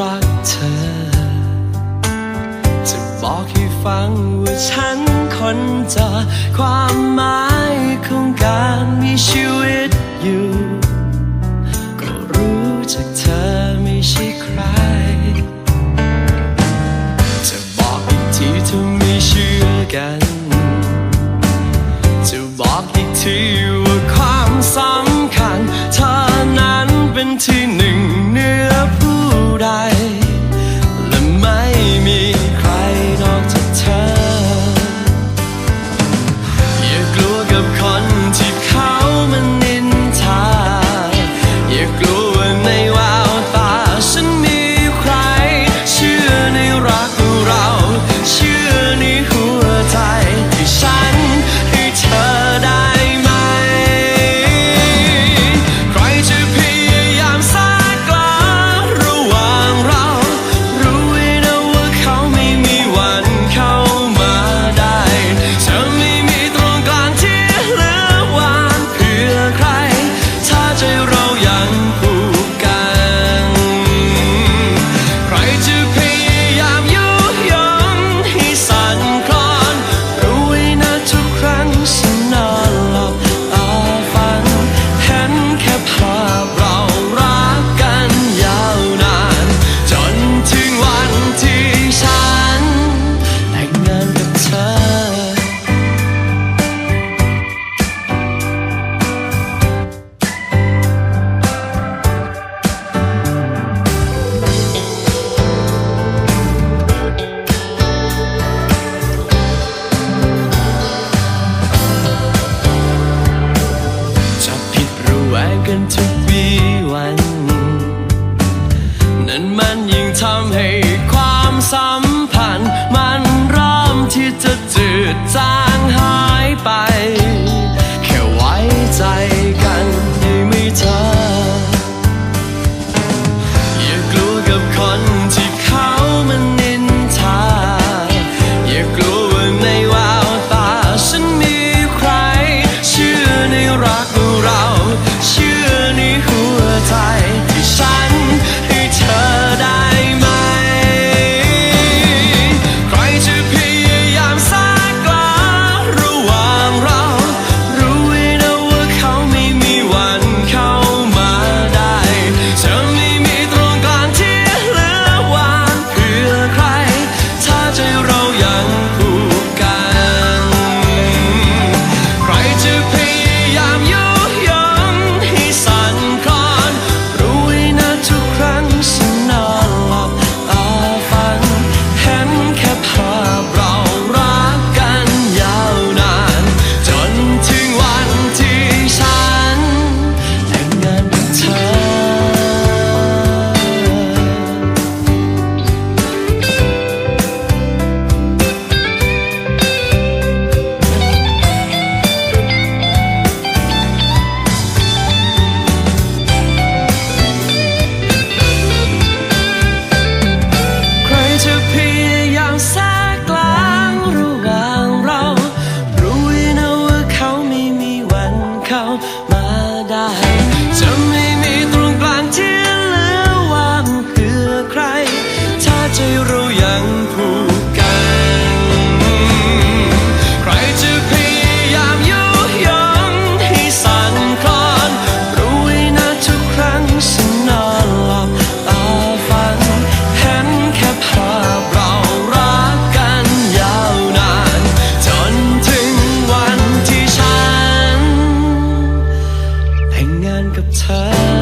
รักเธอ จะบอกให้ฟังว่าฉันคนจะความหมายของการมีชีวิตอยู่ ก็รู้จากเธอไม่ใช่ใคร จะบอกอีกทีเธอไม่เชื่อกัน จะบอกอีกทีว่าความสำคัญเธอนั้นเป็นที่หนึ่ง up ันยิ่งทำให้ความสัมพันธ์ มันเริ่มที่จะจืดจางหายไป แค่ไว้ใจ time